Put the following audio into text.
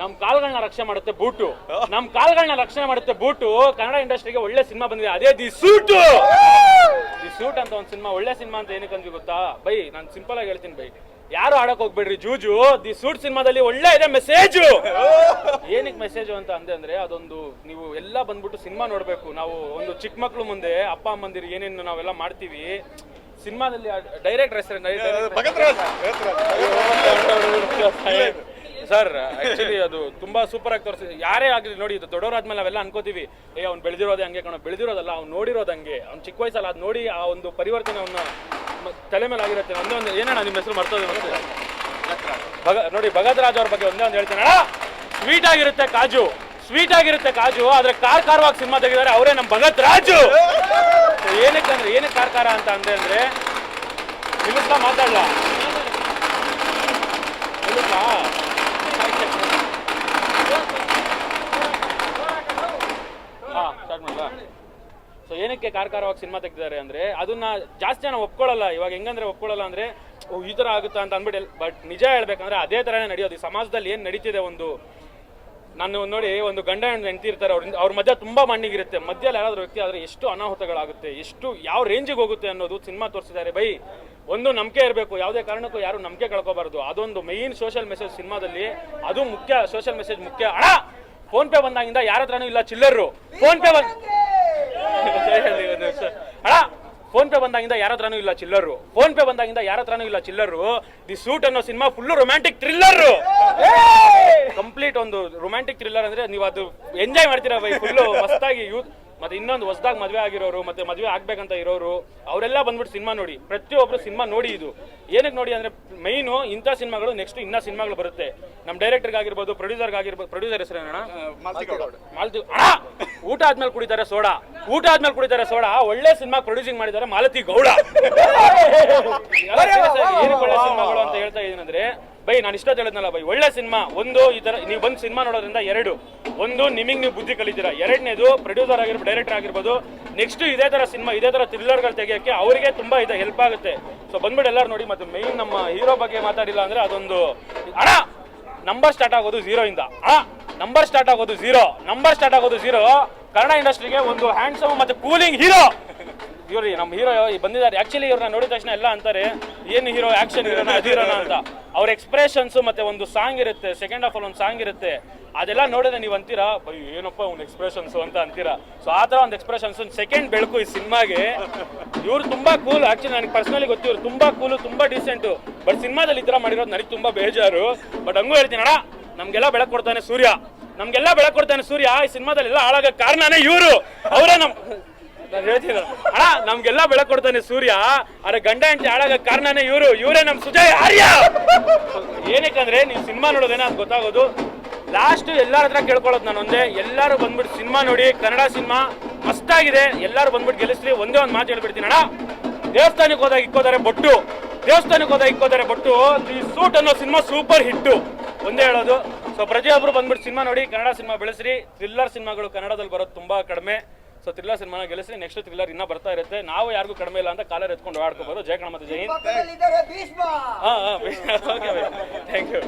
ನಮ್ ಕಾಲ್ಗಳನ್ನ ರಕ್ಷಣೆ ಮಾಡುತ್ತೆ ಬೂಟು. ನಮ್ ಕಾಲ್ಗಳನ್ನ ರಕ್ಷಣೆ ಮಾಡುತ್ತೆ ಬೂಟು. ಕನ್ನಡ ಇಂಡಸ್ಟ್ರಿಗೆ ಒಳ್ಳೆ ಸಿನಿಮಾ ಬಂದಿದೆ. ಅದೇ ದಿ ಸೂಟ್. ದಿ ಸೂಟ್ ಅಂತ ಒಂದು ಸಿನಿಮಾ ಒಳ್ಳೆ ಸಿನಿಮಾ ಅಂತ ಏನಕ್ಕೆ ಅಂದ್ವಿ ಗೊತ್ತಾ? ಬೈ ನಾನು ಸಿಂಪಲ್ ಆಗಿ ಹೇಳ್ತೀನಿ ಬೈ. ಯಾರು ಆಡಕ್ ಹೋಗ್ಬೇಡ್ರಿ ಜೂಜು. ದಿ ಸೂಟ್ ಸಿನಿಮಾದಲ್ಲಿ ಒಳ್ಳೆ ಇದೆ ಮೆಸೇಜು ಏನಕ್ಕೆ ಮೆಸೇಜು ಅಂತ ಅಂದೆ ಅಂದ್ರೆ ಅದೊಂದು ನೀವು ಎಲ್ಲ ಬಂದ್ಬಿಟ್ಟು ಸಿನಿಮಾ ನೋಡ್ಬೇಕು. ನಾವು ಒಂದು ಚಿಕ್ಕ ಮಕ್ಳು ಮುಂದೆ ಅಪ್ಪ ಅಮ್ಮಂದಿರು ಏನೇನು ನಾವೆಲ್ಲ ಮಾಡ್ತೀವಿ. ಸಿನಿಮಾದಲ್ಲಿ ಡೈರೆಕ್ಟ್ ಹೆಸರು ಸರ್ ಆಕ್ಚುಲಿ ಅದು ತುಂಬಾ ಸೂಪರ್ ಆಗಿ ತೋರಿಸಿ ಯಾರೇ ಆಗಲಿ ನೋಡಿ, ಇದು ದೊಡ್ಡವರಾದ್ಮೇಲೆ ನಾವೆಲ್ಲ ಅನ್ಕೋತೀವಿ, ಏ, ಅವ್ನು ಬೆಳೆದಿರೋದೇ ಹಂಗೆ ಕಣ, ಬೆಳೆದಿರೋದಲ್ಲ, ಅವ್ನು ನೋಡಿರೋದು ಹಂಗೆ, ಅವ್ನು ಚಿಕ್ಕ ವಯಸ್ಸಲ್ಲಿ ಅದು ನೋಡಿ ಆ ಒಂದು ಪರಿವರ್ತನೆ ಅವನ್ನ ತಲೆ ಮೇಲೆ ಆಗಿರುತ್ತೆ. ಒಂದೇ ಒಂದು, ಏನಣ್ಣ ನಿಮ್ಮ ಹೆಸರು ಮರ್ತದೆ ಭಗ, ನೋಡಿ ಭಗತ್ ರಾಜ್ ಅವ್ರ ಬಗ್ಗೆ ಒಂದೇ ಒಂದು ಹೇಳ್ತೇನೆ. ಸ್ವೀಟ್ ಆಗಿರುತ್ತೆ ಕಾಜು ಸ್ವೀಟ್ ಆಗಿರುತ್ತೆ ಕಾಜು, ಆದ್ರೆ ಕಾರ್ ಕಾರವಾಗಿ ಸಿನಿಮಾ ತೆಗಿದಾರೆ, ಅವರೇ ನಮ್ಮ ಭಗತ್ ರಾಜು ಏನಕ್ಕೆ ಅಂದ್ರೆ, ಏನಕ್ಕೆ ಕಾರ್ ಕಾರ ಅಂತ ಅಂದ್ರೆ ಅಂದ್ರೆ ನಿಲ್ಲಿಸ್ತಾ ಮಾತಾಡಲ್ಲ? ಸೊ ಏನಕ್ಕೆ ಕಾರ್ಕಾರವಾಗಿ ಸಿನಿಮಾ ತೆಗ್ದಿದ್ದಾರೆ ಅಂದ್ರೆ, ಅದನ್ನ ಜಾಸ್ತಿ ಜನ ಒಪ್ಕೊಳ್ಳಲ್ಲ. ಇವಾಗ ಹೆಂಗಂದ್ರೆ ಒಪ್ಕೊಳ್ಳಲ್ಲ ಅಂದ್ರೆ ಈ ತರ ಆಗುತ್ತಾ ಅಂತ ಅಂದ್ಬಿಟ್ಟು ಬಟ್ ನಿಜ ಹೇಳ್ಬೇಕಂದ್ರೆ ಅದೇ ತರನೇ ನಡೆಯೋದು. ಈ ಸಮಾಜದಲ್ಲಿ ಏನ್ ನಡೀತಿದೆ ಒಂದು ನಾನು ನೋಡಿ ಒಂದು ಗಂಡ ಹೆಣ್ಣು ಹೆಂಡತಿ ಇರ್ತಾರೆ, ಅವ್ರಿಂದ ಅವ್ರ ಮಧ್ಯ ತುಂಬಾ ಮಣ್ಣಿಗಿರುತ್ತೆ. ಮಧ್ಯದಲ್ಲಿ ಯಾರಾದ್ರೂ ವ್ಯಕ್ತಿ ಆದ್ರೆ ಎಷ್ಟು ಅನಾಹುತಗಳಾಗುತ್ತೆ, ಎಷ್ಟು ಯಾವ ರೇಂಜಿಗೆ ಹೋಗುತ್ತೆ ಅನ್ನೋದು ಸಿನಿಮಾ ತೋರಿಸಿದ್ದಾರೆ. ಬೈ, ಒಂದು ನಂಬಿಕೆ ಇರಬೇಕು. ಯಾವುದೇ ಕಾರಣಕ್ಕೂ ಯಾರು ನಂಬಿಕೆ ಕಳ್ಕೋಬಾರ್ದು. ಅದೊಂದು ಮೈನ್ ಸೋಷಿಯಲ್ ಮೆಸೇಜ್ ಸಿನಿಮಾದಲ್ಲಿ. ಅದು ಮುಖ್ಯ ಸೋಷಿಯಲ್ ಮೆಸೇಜ್ ಮುಖ್ಯ. ಅಣ್ಣ ಫೋನ್ ಪೇ ಬಂದಾಗಿಂದ ಯಾರ ಹತ್ರನೂ ಇಲ್ಲ ಚಿಲ್ಲರು ಫೋನ್ ಪೇ ಬಂದ ಅಣ್ಣ ಫೋನ್ ಪೇ ಬಂದಾಗಿಂದ ಯಾರ ಹತ್ರನೂ ಇಲ್ಲ ಚಿಲ್ಲರು ಫೋನ್ ಪೇ ಬಂದಾಗಿಂದ ಯಾರ ಹತ್ರನೂ ಇಲ್ಲ ಚಿಲ್ಲರು ದಿ ಸೂಟ್ ಅನ್ನೋ cinema full romantic thriller complete ಒಂದು ರೊಮ್ಯಾಂಟಿಕ್ ಥ್ರಿಲ್ಲರ್ ಅಂದ್ರೆ ನೀವು ಅದು ಎಂಜಾಯ್ ಮಾಡ್ತೀರಾ ಬೈ ಫುಲ್ಲು ಮಸ್ತಾಗಿ ಯೂತ್ ಮತ್ತೆ ಇನ್ನೊಂದು ಹೊಸದಾಗಿ ಮದುವೆ ಆಗಿರೋರು ಮತ್ತೆ ಮದುವೆ ಆಗ್ಬೇಕಂತ ಇರೋರು ಅವರೆಲ್ಲ ಬಂದ್ಬಿಟ್ಟು ಸಿನಿಮಾ ನೋಡಿ ಪ್ರತಿಯೊಬ್ರು ಸಿನಿಮಾ ನೋಡಿ ಇದು ಏನಕ್ಕೆ ನೋಡಿ ಅಂದ್ರೆ ಮೈನು ಇಂಥ ಸಿನಿಮಾಗಳು ನೆಕ್ಸ್ಟ್ ಇನ್ನ ಸಿನಿಮಾಗಳು ಬರುತ್ತೆ ನಮ್ಮ ಡೈರೆಕ್ಟರ್ಗೆ ಆಗಿರ್ಬೋದು ಪ್ರೊಡ್ಯೂಸರ್ಗೆ ಆಗಿರ್ಬೋದು ಪ್ರೊಡ್ಯೂಸರ್ ಹೆಸರು ಏನಣ್ಣ ಮಾಲ್ತಿಗೌಡ ಮಾಲತಿ ಊಟ ಆದ್ಮೇಲೆ ಕುಡಿತಾರೆ ಸೋಡಾ ಊಟ ಆದ್ಮೇಲೆ ಕುಡಿತಾರೆ ಸೋಡಾ ಒಳ್ಳೆ ಸಿನಿಮಾ ಪ್ರೊಡ್ಯೂಸಿಂಗ್ ಮಾಡಿದ್ದಾರೆ ಮಾಲತಿ ಗೌಡ ಏನಕ್ಕೆ ಒಳ್ಳೆ ಸಿನಿಮಾಗಳು ಅಂತ ಹೇಳ್ತಾ ಇದೀನಂದ್ರೆ ಬೈ, ನಾನು ಇಷ್ಟ ಹೇಳಿದ್ನಲ್ಲ ಬೈ, ಒಳ್ಳೆ ಸಿನಿಮಾ. ಒಂದು ಈ ಥರ ನೀವು ಬಂದು ಸಿನಿಮಾ ನೋಡೋದ್ರಿಂದ ಎರಡು. ಒಂದು, ನಿಮಗೆ ನೀವು ಬುದ್ಧಿ ಕಲಿತೀರಾ. ಎರಡನೇದು ಪ್ರೊಡ್ಯೂಸರ್ ಆಗಿರ್ಬೋದು ಡೈರೆಕ್ಟರ್ ಆಗಿರ್ಬೋದು. ನೆಕ್ಸ್ಟ್ ಇದೇ ತರ ಸಿನಿಮಾ, ಇದೇ ತರ ಥ್ರಿಲ್ಲರ್ಗಳು ತೆಗಿಯೋಕ್ಕೆ ಅವರಿಗೆ ತುಂಬಾ ಇದೆ ಹೆಲ್ಪ್ ಆಗುತ್ತೆ. ಸೊ ಬಂದ್ಬಿಟ್ಟು ಎಲ್ಲರೂ ನೋಡಿ, ಮತ್ತೆ ಮೈನ್ ನಮ್ಮ ಹೀರೋ ಬಗ್ಗೆ ಮಾತಾಡಿಲ್ಲ ಅಂದ್ರೆ ಅದೊಂದು, ಅಣ್ಣ ನಂಬರ್ ಸ್ಟಾರ್ಟ್ ಆಗೋದು ಝೀರೋ ಇಂದ. ಆ ನಂಬರ್ ಸ್ಟಾರ್ಟ್ ಆಗೋದು ಝೀರೋ ನಂಬರ್ ಸ್ಟಾರ್ಟ್ ಆಗೋದು ಝೀರೋ ಕನ್ನಡ ಇಂಡಸ್ಟ್ರಿಗೆ ಒಂದು ಹ್ಯಾಂಡ್ಸಮ್ ಮತ್ತೆ ಕೂಲಿಂಗ್ ಹೀರೋ ಇವ್ರಿ ನಮ್ಮ ಹೀರೋ ಬಂದಿದ್ದಾರೆ. ಆಕ್ಚುಲಿ ಇವ್ರನ್ನ ನೋಡಿದ ತಕ್ಷಣ ಎಲ್ಲ ಅಂತಾರೆ, ಏನು ಹೀರೋ ಆಕ್ಷನ್ ಹೀರೋನ ಅದು ಅಂತ. ಅವ್ರ ಎಕ್ಸ್ಪ್ರೆಷನ್ಸ್ ಮತ್ತೆ ಒಂದು ಸಾಂಗ್ ಇರುತ್ತೆ ಸೆಕೆಂಡ್ ಆಫ್ ಆಲ್ ಒಂದು ಸಾಂಗ್ ಇರುತ್ತೆ, ಅದೆಲ್ಲ ನೋಡಿದ್ರೆ ನೀವು ಅಂತೀರಾ ಅಯ್ಯೋ ಏನಪ್ಪ ಒಂದು ಎಕ್ಸ್ಪ್ರೆಷನ್ಸ್ ಅಂತ ಅಂತೀರಾ. ಸೊ ಆ ಥರ ಒಂದು ಎಕ್ಸ್ಪ್ರೆಷನ್ಸ್ ಒಂದು ಸೆಕೆಂಡ್ ಬೆಳಕು ಈ ಸಿನಿಮಾಗೆ. ಇವ್ರು ತುಂಬಾ ಕೂಲ್ ಆಕ್ಚುಲಿ ನನಗೆ ಪರ್ಸನಲಿ ಗೊತ್ತು, ಇವ್ರು ತುಂಬಾ ಕೂಲು ತುಂಬಾ ಡೀಸೆಂಟು ಬಟ್ ಸಿನಿಮಾದಲ್ಲಿ ಈ ಥರ ಮಾಡಿರೋದು ನನಗೆ ತುಂಬಾ ಬೇಜಾರು. ಬಟ್ ಹಂಗೂ ಹೇಳ್ತೀನಿ ಅಣ್ಣ ನಮ್ಗೆಲ್ಲ ಬೆಳಕು ಕೊಡ್ತಾನೆ ಸೂರ್ಯ. ನಮ್ಗೆಲ್ಲ ಬೆಳಕು ಕೊಡ್ತಾನೆ ಸೂರ್ಯ, ಈ ಸಿನಿಮಾದಲ್ಲಿ ಎಲ್ಲ ಹಾಳಾಗ ಕಾರಣನೇ ಇವರು. ಅವರೇ ನಮ್ ನಾನು ಹೇಳ್ತೀನಿ. ಅಣ್ಣ, ನಮ್ಗೆಲ್ಲ ಬೆಳಕು ಕೊಡ್ತಾನೆ ಸೂರ್ಯ. ಅರೆ ಗಂಡ ಹೆಂಡತಿ ಹಾಳಾಗ ಕಾರಣನೇ ಇವರು. ಇವರೇ ನಮ್ ಸುಜಯ್ ಆರ್ಯ. ಏನಕ್ಕಂದ್ರೆ ನೀವು ಸಿನಿಮಾ ನೋಡೋದೇನ ಅದು ಗೊತ್ತಾಗೋದು. ಲಾಸ್ಟ್ ಎಲ್ಲರ ಹತ್ರ ಕೇಳ್ಕೊಳ್ಳೋದು ನಾನು ಒಂದೇ. ಎಲ್ಲರೂ ಬಂದ್ಬಿಟ್ಟು ಸಿನಿಮಾ ನೋಡಿ, ಕನ್ನಡ ಸಿನಿಮಾ ಮಸ್ತಾಗಿದೆ ಎಲ್ಲರೂ ಬಂದ್ಬಿಟ್ಟು ಗೆಲ್ಲಿಸ್ಲಿ, ಒಂದೇ ಒಂದು ಮಾತು ಹೇಳ್ಬಿಡ್ತೀನಿ ಅಣ್ಣ. ದೇವಸ್ಥಾನಕ್ಕೆ ಹೋದಾಗ ಇಕ್ಕೋದಾರೆ ಬೊಟ್ಟು. ದೇವಸ್ಥಾನಕ್ಕೆ ಹೋದಾಗ ಇಕ್ಕೋದಾರೆ ಬೊಟ್ಟು. ಈ ಸೂಟ್ ಅನ್ನೋ ಸಿನಿಮಾ ಸೂಪರ್ ಹಿಟ್ಟು. ಒಂದೇ ಹೇಳೋದು. ಸೊ ಪ್ರತಿಯೊಬ್ಬರು ಬಂದ್ಬಿಟ್ಟು ಸಿನಿಮಾ ನೋಡಿ, ಕನ್ನಡ ಸಿನಿಮಾ ಬೆಳೆಸ್ರಿ. ಥ್ರಿಲ್ಲರ್ ಸಿನಿಮಾಗಳು ಕನ್ನಡದಲ್ಲಿ ಬರೋದು ತುಂಬಾ ಕಡಿಮೆ. ಸೊ ಥ್ರಿಲ್ಲರ್ ಸಿನಿಮಾನ ಗೆಲ್ಲಿಸಿ ನೆಕ್ಸ್ಟ್ ಥ್ರಿಲ್ಲರ್ ಇನ್ನ ಬರ್ತಾ ಇರುತ್ತೆ. ನಾವು ಯಾರಿಗೂ ಕಡಿಮೆ ಇಲ್ಲ ಅಂತ ಕಾಲರ್ ಎತ್ಕೊಂಡು ಆಡ್ಕೋಬಹುದು ಜಯ ಕಣ ಮತ್ತೆ ಜೈ ಹಿಂದ್. ಪಕ್ಕದಲ್ಲಿದ್ದಾರೆ ಭೀಷ್ಮ. ಹಾಂ ಹಾಂ ಓಕೆ ಥ್ಯಾಂಕ್ ಯು